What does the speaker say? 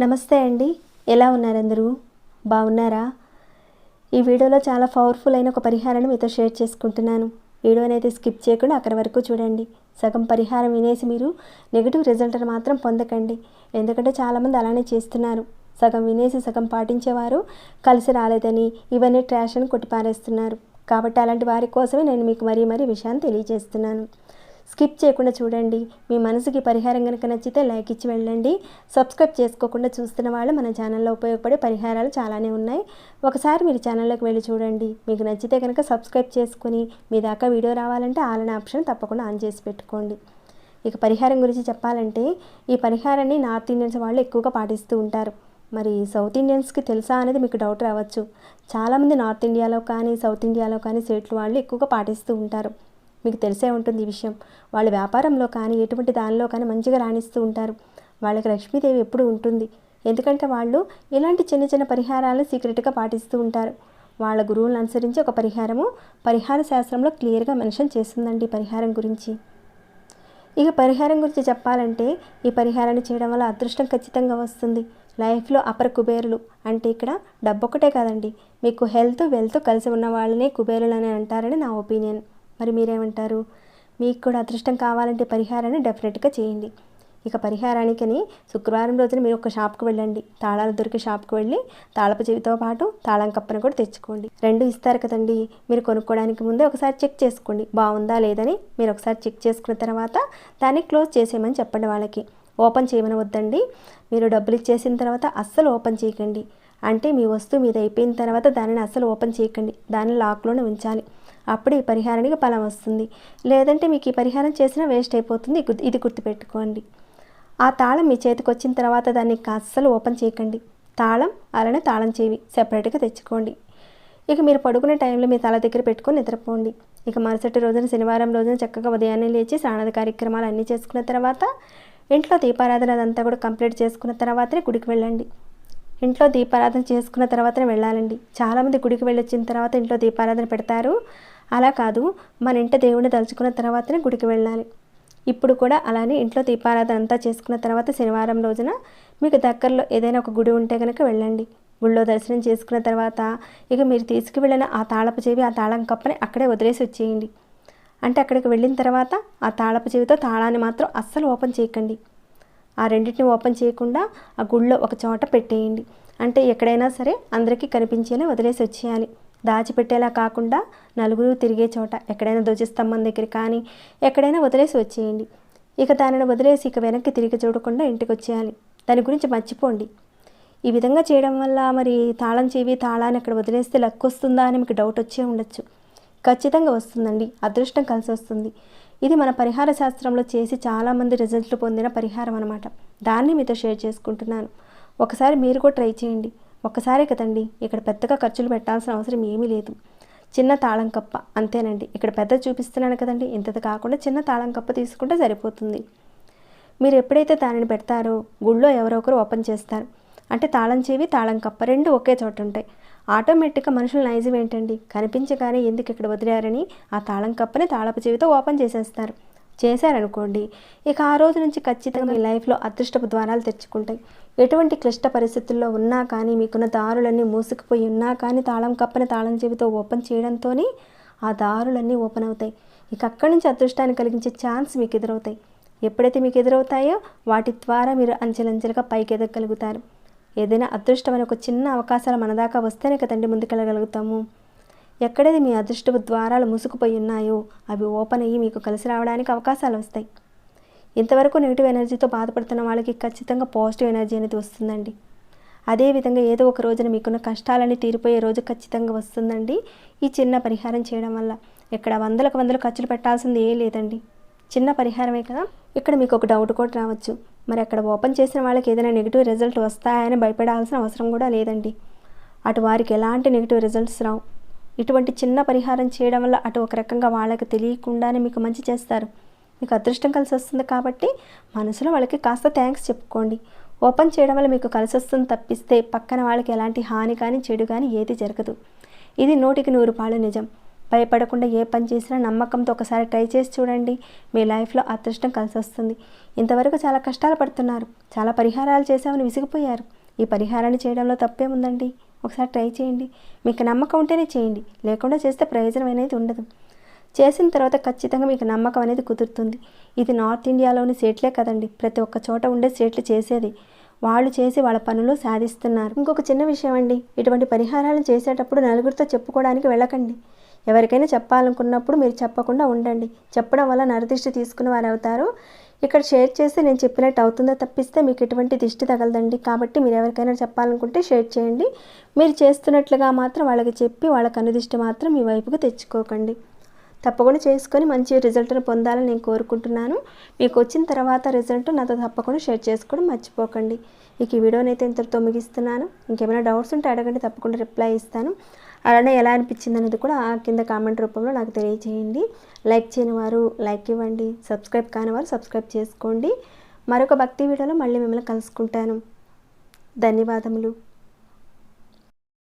నమస్తే అండి. ఎలా ఉన్నారు అందరూ బాగున్నారా? ఈ వీడియోలో చాలా పవర్ఫుల్ అయిన ఒక పరిహారాన్ని మీతో షేర్ చేసుకుంటున్నాను. వీడియోని అయితే స్కిప్ చేయకుండా అక్కడి వరకు చూడండి. సగం పరిహారం వినేసి మీరు నెగిటివ్ రిజల్ట్ మాత్రం పొందకండి. ఎందుకంటే చాలామంది అలానే చేస్తున్నారు. సగం వినేసి సగం పాటించేవారు కలిసి రాలేదని ఇవన్నీ ట్రాష్ అని కొట్టిపారేస్తున్నారు. కాబట్టి అలాంటి వారి కోసమే నేను మీకు మరీ మరీ విషయాన్ని తెలియజేస్తున్నాను. స్కిప్ చేయకుండా చూడండి. మీ మనసుకి పరిహారం కనుక నచ్చితే లైక్ ఇచ్చి వెళ్ళండి. సబ్స్క్రైబ్ చేసుకోకుండా చూస్తున్న వాళ్ళు మన ఛానల్లో ఉపయోగపడే పరిహారాలు చాలానే ఉన్నాయి. ఒకసారి మీరు ఛానల్లోకి వెళ్ళి చూడండి. మీకు నచ్చితే కనుక సబ్స్క్రైబ్ చేసుకుని మీ దాకా వీడియో రావాలంటే ఆలన ఆప్షన్ తప్పకుండా ఆన్ చేసి పెట్టుకోండి. ఇక పరిహారం గురించి చెప్పాలంటే ఈ పరిహారాన్ని నార్త్ ఇండియన్స్ వాళ్ళు ఎక్కువగా పాటిస్తూ ఉంటారు. మరి సౌత్ ఇండియన్స్కి తెలుసా అనేది మీకు డౌట్ రావచ్చు. చాలామంది నార్త్ ఇండియాలో కానీ సౌత్ ఇండియాలో కానీ సేట్లు వాళ్ళు ఎక్కువగా పాటిస్తూ ఉంటారు. మీకు తెలిసే ఉంటుంది ఈ విషయం. వాళ్ళ వ్యాపారంలో కానీ ఎటువంటి దానిలో కానీ మంచిగా రాణిస్తూ ఉంటారు. వాళ్ళకి లక్ష్మీదేవి ఎప్పుడు ఉంటుంది. ఎందుకంటే వాళ్ళు ఇలాంటి చిన్న చిన్న పరిహారాలు సీక్రెట్గా పాటిస్తూ ఉంటారు. వాళ్ళ గురువులను అనుసరించి ఒక పరిహారము పరిహార శాస్త్రంలో క్లియర్గా మెన్షన్ చేస్తుందండి ఈ పరిహారం గురించి. ఇక పరిహారం గురించి చెప్పాలంటే ఈ పరిహారాన్ని చేయడం వల్ల అదృష్టం ఖచ్చితంగా వస్తుంది. లైఫ్లో అపర కుబేరులు అంటే ఇక్కడ డబ్బు ఒకటే కాదండి. మీకు హెల్త్ వెల్త్ కలిసి ఉన్న వాళ్ళనే కుబేరులు అని అంటారని నా ఒపీనియన్. మరి మీరేమంటారు? మీకు కూడా అదృష్టం కావాలంటే పరిహారాన్ని డెఫినెట్గా చేయండి. ఇక పరిహారానికని శుక్రవారం రోజున మీరు ఒక షాప్కి వెళ్ళండి. తాళాలు దొరికే షాప్కి వెళ్ళి తాళపు చెవితో పాటు తాళం కప్పను కూడా తెచ్చుకోండి. రెండు ఇస్తారు కదండి. మీరు కొనుక్కోవడానికి ముందే ఒకసారి చెక్ చేసుకోండి. బాగుందా లేదని మీరు ఒకసారి చెక్ చేసుకున్న తర్వాత దాన్ని క్లోజ్ చేసేయమని చెప్పండి వాళ్ళకి. ఓపెన్ చేయమని వద్దండి. మీరు డబ్బులు ఇచ్చేసిన తర్వాత అస్సలు ఓపెన్ చేయకండి. అంటే మీ వస్తువు మీద అయిపోయిన తర్వాత దానిని అస్సలు ఓపెన్ చేయకండి. దాన్ని లాక్లోనే ఉంచాలి. అప్పుడు ఈ పరిహారానికి ఫలం వస్తుంది. లేదంటే మీకు ఈ పరిహారం చేసినా వేస్ట్ అయిపోతుంది. ఇది- గుర్తుపెట్టుకోండి. ఆ తాళం మీ చేతికి వచ్చిన తర్వాత దాన్ని అస్సలు ఓపెన్ చేయకండి. తాళం అలానే తాళం చేవి సెపరేట్గా తెచ్చుకోండి. ఇక మీరు పడుకునే టైంలో మీ తల దగ్గర పెట్టుకొని నిద్రపోండి. ఇక మరుసటి రోజున శనివారం రోజున చక్కగా ఉదయాన్నే లేచి స్నానాది కార్యక్రమాలు అన్నీ చేసుకున్న తర్వాత ఇంట్లో దీపారాధన అదంతా కూడా కంప్లీట్ చేసుకున్న తర్వాతనే గుడికి వెళ్ళండి. ఇంట్లో దీపారాధన చేసుకున్న తర్వాతనే వెళ్ళాలండి. చాలామంది గుడికి వెళ్ళొచ్చిన తర్వాత ఇంట్లో దీపారాధన పెడతారు. అలా కాదు మన ఇంట దేవుడిని తలుచుకున్న తర్వాతనే గుడికి వెళ్ళాలి. ఇప్పుడు కూడా అలానే ఇంట్లో దీపారాధన అంతా చేసుకున్న తర్వాత శనివారం రోజున మీకు దగ్గరలో ఏదైనా ఒక గుడి ఉంటే కనుక వెళ్ళండి. గుళ్ళో దర్శనం చేసుకున్న తర్వాత ఇక మీరు తీసుకువెళ్ళిన ఆ తాళపు చెవి ఆ తాళం కప్పని అక్కడే వదిలేసి వచ్చేయండి. అంటే అక్కడికి వెళ్ళిన తర్వాత ఆ తాళపు చెవితో తాళాన్ని మాత్రం అస్సలు ఓపెన్ చేయకండి. ఆ రెండింటిని ఓపెన్ చేయకుండా ఆ గుళ్ళో ఒక చోట పెట్టేయండి. అంటే ఎక్కడైనా సరే అందరికీ కనిపించేలా వదిలేసి వచ్చేయాలి. దాచిపెట్టేలా కాకుండా నలుగురు తిరిగే చోట ఎక్కడైనా ధ్వజస్తంభం దగ్గర కానీ ఎక్కడైనా వదిలేసి వచ్చేయండి. ఇక దానిని వదిలేసి ఇక వెనక్కి తిరిగి చూడకుండా ఇంటికి వచ్చేయాలి దాని గురించి మర్చిపోండి. ఈ విధంగా చేయడం వల్ల మరి తాళం చెవి తాళాన్ని అక్కడ వదిలేస్తే లక్ వస్తుందా అని మీకు డౌట్ వచ్చే ఉండొచ్చు. ఖచ్చితంగా వస్తుందండి. అదృష్టం కలిసి వస్తుంది. ఇది మన పరిహార శాస్త్రంలో చేసి చాలామంది రిజల్ట్లు పొందిన పరిహారం అనమాట దాన్ని మీతో షేర్ చేసుకుంటున్నాను. ఒకసారి మీరు కూడా ట్రై చేయండి. ఒక్కసారే కదండి ఇక్కడ పెద్దగా ఖర్చులు పెట్టాల్సిన అవసరం ఏమీ లేదు. చిన్న తాళం కప్ప అంతేనండి. ఇక్కడ పెద్ద చూపిస్తున్నాను కదండి ఇంతది కాకుండా చిన్న తాళం కప్ప తీసుకుంటే సరిపోతుంది. మీరు ఎప్పుడైతే దానిని పెడతారో గుళ్ళో ఎవరో ఒకరు ఓపెన్ చేస్తారు. అంటే తాళం చెవి తాళం కప్ప రెండు ఒకే చోట ఉంటాయి. ఆటోమేటిక్గా మనుషుల నైజం ఏంటండి? కనిపించగానే ఎందుకు ఇక్కడ వదిలారని ఆ తాళం కప్పని తాళపు చెవితో ఓపెన్ చేసేస్తారు. చేశారనుకోండి ఇక ఆ రోజు నుంచి ఖచ్చితంగా మీ లైఫ్లో అదృష్టపు ద్వారాలు తెచ్చుకుంటాయి. ఎటువంటి క్లిష్ట పరిస్థితుల్లో ఉన్నా కానీ మీకున్న దారులన్నీ మూసుకుపోయి ఉన్నా కానీ తాళం కప్పని తాళం చెవితో ఓపెన్ చేయడంతోనే ఆ దారులన్నీ ఓపెన్ అవుతాయి. ఇక అక్కడి నుంచి అదృష్టాన్ని కలిగించే ఛాన్స్ మీకు ఎదురవుతాయి. ఎప్పుడైతే మీకు ఎదురవుతాయో వాటి ద్వారా మీరు అంచెలంచెలుగా పైకి ఎదగలుగుతారు ఏదైనా అదృష్టం అనే ఒక చిన్న అవకాశాలు మన దాకా వస్తేనే కదండి ముందుకెళ్ళగలుగుతాము. ఎక్కడైతే మీ అదృష్టపు ద్వారాలు మూసుకుపోయి ఉన్నాయో అవి ఓపెన్ అయ్యి మీకు కలిసి రావడానికి అవకాశాలు వస్తాయి. ఇంతవరకు నెగిటివ్ ఎనర్జీతో బాధపడుతున్న వాళ్ళకి ఖచ్చితంగా పాజిటివ్ ఎనర్జీ అనేది వస్తుందండి. అదేవిధంగా ఏదో ఒక రోజున మీకున్న కష్టాలన్నీ తీరిపోయే రోజు ఖచ్చితంగా వస్తుందండి. ఈ చిన్న పరిహారం చేయడం వల్ల ఇక్కడ వందలకు వందలు ఖర్చులు పెట్టాల్సింది ఏ లేదండి. చిన్న పరిహారమే కదా. ఇక్కడ మీకు ఒక డౌట్ కూడా రావచ్చు. మరి అక్కడ ఓపెన్ చేసిన వాళ్ళకి ఏదైనా నెగిటివ్ రిజల్ట్ వస్తాయని భయపడాల్సిన అవసరం కూడా లేదండి. అటు వారికి ఎలాంటి నెగిటివ్ రిజల్ట్స్ రావు. ఇటువంటి చిన్న పరిహారం చేయడం వల్ల అటు ఒక రకంగా వాళ్ళకి తెలియకుండానే మీకు మంచి చేస్తారు. మీకు అదృష్టం కలిసి వస్తుంది కాబట్టి మనసులో వాళ్ళకి కాస్త థ్యాంక్స్ చెప్పుకోండి. ఓపెన్ చేయడం వల్ల మీకు కలిసి వస్తుంది తప్పిస్తే పక్కన వాళ్ళకి ఎలాంటి హాని కానీ చెడు కానీ ఏది జరగదు. ఇది నూటికి నూరు పాళ్ళు నిజం. భయపడకుండా ఏ పని చేసినా నమ్మకంతో ఒకసారి ట్రై చేసి చూడండి. మీ లైఫ్లో అదృష్టం కలిసి వస్తుంది. ఇంతవరకు చాలా కష్టాలు పడుతున్నారు. చాలా పరిహారాలు చేసామని విసిగిపోయారు. ఈ పరిహారాన్ని చేయడంలో తప్పేముందండి? ఒకసారి ట్రై చేయండి. మీకు నమ్మకం ఉంటేనే చేయండి. లేకుండా చేస్తే ప్రయోజనం అనేది ఉండదు. చేసిన తర్వాత ఖచ్చితంగా మీకు నమ్మకం అనేది కుదురుతుంది. ఇది నార్త్ ఇండియాలోని సేట్లే కదండి. ప్రతి ఒక్క చోట ఉండే సేట్లు చేసేది. వాళ్ళు చేసి వాళ్ళ పనులు సాధిస్తున్నారు. ఇంకొక చిన్న విషయం అండి. ఇటువంటి పరిహారాలు చేసేటప్పుడు నలుగురితో చెప్పుకోవడానికి వెళ్ళకండి. ఎవరికైనా చెప్పాలనుకున్నప్పుడు మీరు చెప్పకుండా ఉండండి. చెప్పడం వల్ల నరదిష్టి తీసుకున్న వారు అవుతారు. ఇక్కడ షేర్ చేస్తే నేను చెప్పినట్టు అవుతుందో తప్పిస్తే మీకు ఎటువంటి దిష్టి తగలదండి. కాబట్టి మీరు ఎవరికైనా చెప్పాలనుకుంటే షేర్ చేయండి. మీరు చేస్తున్నట్లుగా మాత్రం వాళ్ళకి చెప్పి వాళ్ళ కనుదిష్టి మాత్రం మీ వైపుకు తెచ్చుకోకండి. తప్పకుండా చేసుకొని మంచి రిజల్ట్ను పొందాలని నేను కోరుకుంటున్నాను. మీకు వచ్చిన తర్వాత రిజల్ట్ నాతో తప్పకుండా షేర్ చేసుకోవడం మర్చిపోకండి. ఇక ఈ వీడియోనైతే అయితే ఇంతటితో ముగిస్తున్నాను. ఇంకేమైనా డౌట్స్ ఉంటే అడగండి తప్పకుండా రిప్లై ఇస్తాను. అలానే ఎలా అనిపించింది అనేది కూడా ఆ కింద కామెంట్ రూపంలో నాకు తెలియజేయండి లైక్ చేయని వారు లైక్ ఇవ్వండి. సబ్స్క్రైబ్ కాని వారు సబ్స్క్రైబ్ చేసుకోండి. మరొక భక్తి వీడియోలో మళ్ళీ మిమ్మల్ని కలుసుకుంటాను. ధన్యవాదములు.